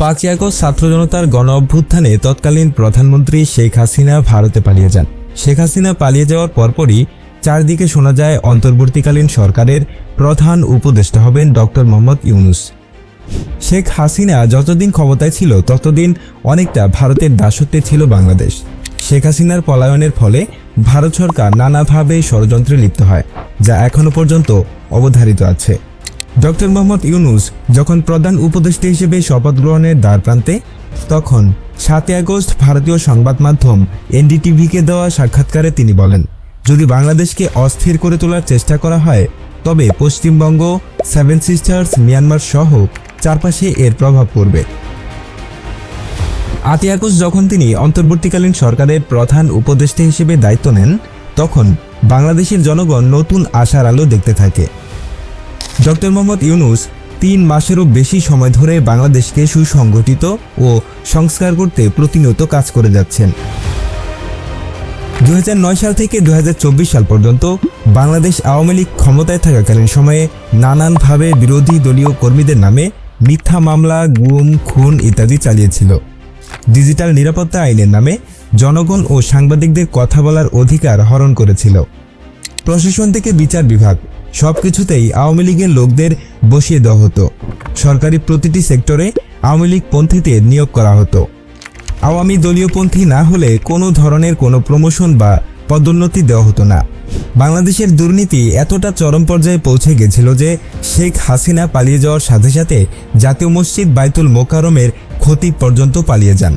পাঁচই আগস্ট ছাত্র জনতার গণ অভ্যুত্থানে তৎকালীন প্রধানমন্ত্রী শেখ হাসিনা ভারতে পালিয়ে যান। শেখ হাসিনা পালিয়ে যাওয়ার পরপরই চারদিকে শোনা যায় অন্তর্বর্তীকালীন সরকারের প্রধান উপদেষ্টা হবেন ডক্টর মোহাম্মদ ইউনুস। শেখ হাসিনা যতদিন ক্ষমতায় ছিল, ততদিন অনেকটা ভারতের দাসত্বে ছিল বাংলাদেশ। শেখ হাসিনার পলায়নের ফলে ভারত সরকার নানাভাবে ষড়যন্ত্রে লিপ্ত হয়, যা এখনও পর্যন্ত অবধারিত আছে। ডক্টর মোহাম্মদ ইউনুস যখন প্রধান উপদেষ্টা হিসেবে শপথ গ্রহণের দ্বার প্রান্তে, তখন সাতই আগস্ট ভারতীয় সংবাদ মাধ্যম এনডিটিভিকে দেওয়া সাক্ষাৎকারে তিনি বলেন, যদি বাংলাদেশকে অস্থির করে তোলার চেষ্টা করা হয়, তবে পশ্চিমবঙ্গ সেভেন সিস্টার্স মিয়ানমার সহ চারপাশে এর প্রভাব পড়বে। আটই আগস্ট যখন তিনি অন্তর্বর্তীকালীন সরকারের প্রধান উপদেষ্টা হিসেবে দায়িত্ব নেন, তখন বাংলাদেশের জনগণ নতুন আশার আলো দেখতে থাকে। ডক্টর মোহাম্মদ ইউনুস তিন মাসেরও বেশি সময় ধরে বাংলাদেশকে সুসংগঠিত ও সংস্কার করতে প্রতিনিয়ত কাজ করে যাচ্ছেন। দু হাজার নয় সাল থেকে দু হাজার চব্বিশ সাল পর্যন্ত বাংলাদেশ আওয়ামী লীগ ক্ষমতায় থাকাকালীন সময়ে নানানভাবে বিরোধী দলীয় কর্মীদের নামে মিথ্যা মামলা, গুম, খুন ইত্যাদি চালিয়েছিল। ডিজিটাল নিরাপত্তা আইনের নামে জনগণ ও সাংবাদিকদের কথা বলার অধিকার হরণ করেছিল। প্রশাসন থেকে বিচার বিভাগ সব কিছুতেই আওয়ামী লীগের লোকদের বসিয়ে দেওয়া হতো। সরকারি প্রতিটি সেক্টরে আওয়ামী লীগ পন্থীদের নিয়োগ করা হতো। আওয়ামী দলীয়পন্থী না হলে কোনো ধরনের কোনো প্রমোশন বা পদোন্নতি দেওয়া হতো না। বাংলাদেশের দুর্নীতি এতটা চরম পর্যায়ে পৌঁছে গেছিল যে শেখ হাসিনা পালিয়ে যাওয়ার সাথে সাথে জাতীয় মসজিদ বাইতুল মোকারমের ক্ষতি পর্যন্ত পালিয়ে যান।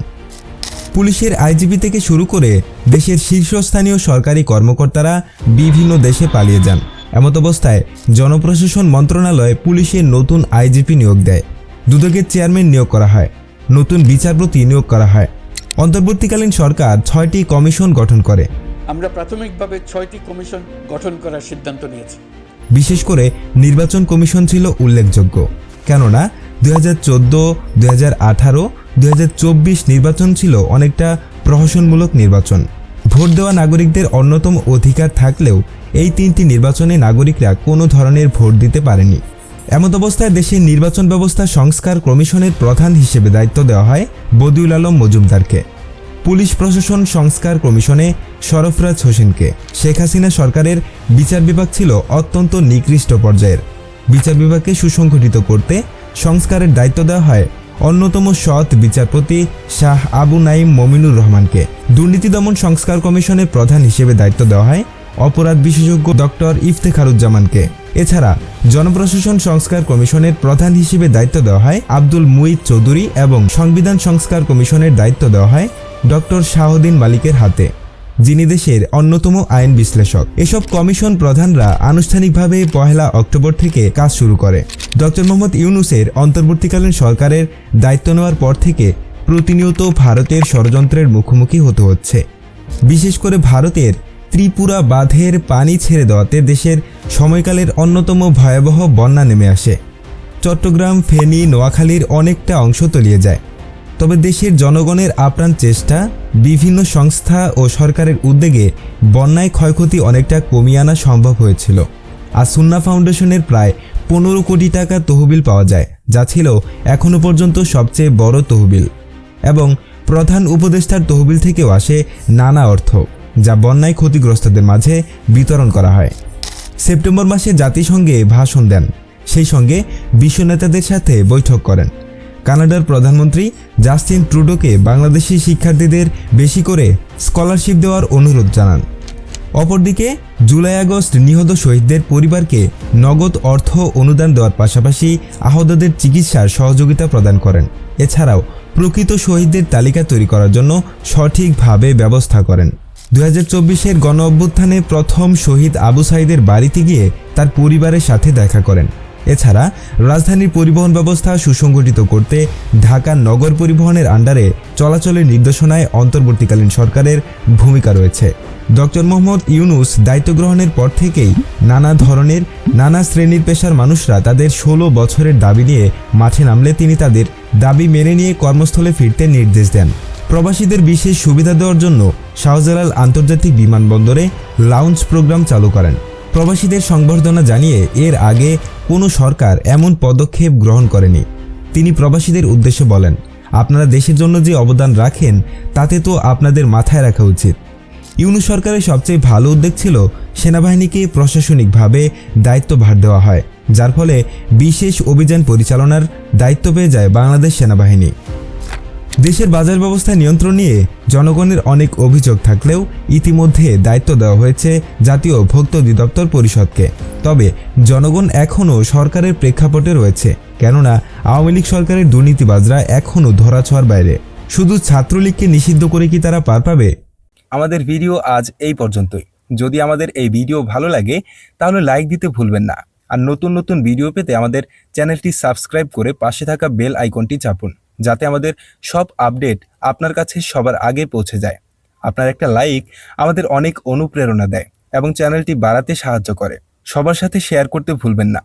পুলিশের আইজিপি থেকে শুরু করে দেশের শীর্ষস্থানীয় সরকারি কর্মকর্তারা বিভিন্ন দেশে পালিয়ে যান। এমত অবস্থায় জনপ্রশাসন মন্ত্রণালয় পুলিশের নতুন আইজিপি নিয়োগ দেয়। দুদকের চেয়ারম্যান নিয়োগ করা হয়। নতুন বিচারপতি নিয়োগ করা হয়। অন্তর্বর্তীকালীন সরকার ছয়টি কমিশন গঠন করে। আমরা প্রাথমিকভাবে ছয়টি কমিশন গঠন করার সিদ্ধান্ত নিয়েছি। বিশেষ করে নির্বাচন কমিশন ছিল উল্লেখযোগ্য। কেননা দুই হাজার চোদ্দ দুই হাজার আঠারো দুই হাজার চব্বিশ নির্বাচন ছিল অনেকটা প্রহসনমূলক নির্বাচন। ভোট দেওয়া নাগরিকদের অন্যতম অধিকার থাকলেও এই তিনটি নির্বাচনে নাগরিকরা কোনো ধরনের ভোট দিতে পারেনি। এমত অবস্থায় দেশের নির্বাচন ব্যবস্থা সংস্কার কমিশনের প্রধান হিসেবে দায়িত্ব দেওয়া হয় বদিউল আলম মজুমদারকে। পুলিশ প্রশাসন সংস্কার কমিশনে সরফরাজ হোসেনকে। শেখ হাসিনা সরকারের বিচার বিভাগ ছিল অত্যন্ত নিকৃষ্ট পর্যায়ের। বিচার বিভাগকে সুসংগঠিত করতে সংস্কারের দায়িত্ব দেওয়া হয় অন্যতম সৎ বিচারপতি শাহ আবু নাইম মমিনুর রহমানকে দুর্নীতি দমন সংস্কার কমিশনের প্রধান হিসেবে দায়িত্ব দেওয়া হয় অপরাধ বিশেষজ্ঞ ডক্টর ইফতেখারুজ্জামানকে। এছাড়া জনপ্রশাসন সংস্কার কমিশনের প্রধান হিসেবে দায়িত্ব দেওয়া হয় আব্দুল মুইদ চৌধুরী এবং সংবিধান সংস্কার কমিশনের দায়িত্ব দেওয়া হয় ডক্টর শাহদ্দিন মালিকের হাতে। যিনি দেশের অন্যতম আইন বিশ্লেষক। এসব কমিশন প্রধানরা আনুষ্ঠানিকভাবে পহেলা অক্টোবর থেকে কাজ শুরু করে। ডক্টর মোহাম্মদ ইউনুসের অন্তর্বর্তীকালীন সরকারের দায়িত্ব নেওয়ার পর থেকে প্রতিনিয়ত ভারতের ষড়যন্ত্রের মুখোমুখি হতে হচ্ছে। বিশেষ করে ভারতের ত্রিপুরা বাঁধের পানি ছেড়ে দেওয়াতে দেশের সময়কালের অন্যতম ভয়াবহ বন্যা নেমে আসে। চট্টগ্রাম, ফেনী, নোয়াখালীর অনেকটা অংশ তলিয়ে যায়। তবে দেশের জনগণের আপ্রাণ চেষ্টা, বিভিন্ন সংস্থা ও সরকারের উদ্যোগে বন্যায় ক্ষয়ক্ষতি অনেকটা কমিয়ে আনা সম্ভব হয়েছিল। আর সুন্না ফাউন্ডেশনের প্রায় পনেরো কোটি টাকা তহবিল পাওয়া যায়, যা ছিল এখনও পর্যন্ত সবচেয়ে বড় তহবিল এবং প্রধান উপদেষ্টার তহবিল থেকেও আসে নানা অর্থ, যা বন্যায় ক্ষতিগ্রস্তদের মাঝে বিতরণ করা হয়। সেপ্টেম্বর মাসে জাতিসংঘে ভাষণ দেন। সেই সঙ্গে বিশ্ব নেতাদের সাথে বৈঠক করেন। কানাডার প্রধানমন্ত্রী জাস্টিন ট্রুডোকে বাংলাদেশি শিক্ষার্থীদের বেশি করে স্কলারশিপ দেওয়ার অনুরোধ জানান। অপরদিকে, জুলাই আগস্ট নিহত শহীদদের পরিবারকে নগদ অর্থ অনুদান দেওয়ার পাশাপাশি আহতদের চিকিৎসার সহযোগিতা প্রদান করেন। এছাড়াও, প্রকৃত শহীদদের তালিকা তৈরি করার জন্য সঠিকভাবে ব্যবস্থা করেন। দু হাজার চব্বিশের গণ অভ্যুত্থানে প্রথম শহীদ আবু সাইদের বাড়িতে গিয়ে তার পরিবারের সাথে দেখা করেন। এছাড়া রাজধানীর পরিবহন ব্যবস্থা সুসংগঠিত করতে ঢাকা নগর পরিবহনের আন্ডারে চলাচলের নির্দেশনায় অন্তর্বর্তীকালীন সরকারের ভূমিকা রয়েছে। ডক্টর মোহাম্মদ ইউনুস দায়িত্ব গ্রহণের পর থেকেই নানা ধরনের, নানা শ্রেণির পেশার মানুষরা তাদের ষোলো বছরের দাবি নিয়ে মাঠে নামলে তিনি তাদের দাবি মেনে নিয়ে কর্মস্থলে ফিরতে নির্দেশ দেন। প্রবাসীদের বিশেষ সুবিধা দেওয়ার জন্য শাহজালাল আন্তর্জাতিক বিমানবন্দরে লাউঞ্জ প্রোগ্রাম চালু করেন। প্রবাসীদের সংবর্ধনা জানিয়ে এর আগে কোনো সরকার এমন পদক্ষেপ গ্রহণ করেনি। তিনি প্রবাসীদের উদ্দেশ্যে বলেন, আপনারা দেশের জন্য যে অবদান রাখেন, তাতে তো আপনাদের মাথায় রাখা উচিত। ইউনুস সরকারের সবচেয়ে ভালো উদ্যোগ ছিল সেনাবাহিনীকে প্রশাসনিকভাবে দায়িত্ব ভার দেওয়া হয়, যার ফলে বিশেষ অভিযান পরিচালনার দায়িত্ব পেয়ে যায় বাংলাদেশ সেনাবাহিনী। দেশের বাজার ব্যবস্থা নিয়ন্ত্রণ নিয়ে জনগণের অনেক অভিযোগ থাকলেও ইতিমধ্যে দায়িত্ব দেওয়া হয়েছে জাতীয় ভোক্তা অধিদপ্তর পরিষদকে। তবে জনগণ এখনও সরকারের প্রেক্ষাপটে রয়েছে, কেননা আওয়ামী লীগ সরকারের দুর্নীতিবাজরা এখনও ধরাছোঁয়ার বাইরে। শুধু ছাত্রলীগকে নিষিদ্ধ করে কি তারা পার পাবে? আমাদের ভিডিও আজ এই পর্যন্তই। যদি আমাদের এই ভিডিও ভালো লাগে, তাহলে লাইক দিতে ভুলবেন না। আর নতুন নতুন ভিডিও পেতে আমাদের চ্যানেলটি সাবস্ক্রাইব করে পাশে থাকা বেল আইকনটি চাপুন। যাতে আমাদের সব আপডেট আপনার কাছে সবার আগে পৌঁছে যায়। আপনার একটা লাইক আমাদের অনেক অনুপ্রেরণা দেয় এবং চ্যানেলটি বাড়াতে সাহায্য করে। সবার সাথে শেয়ার করতে ভুলবেন না।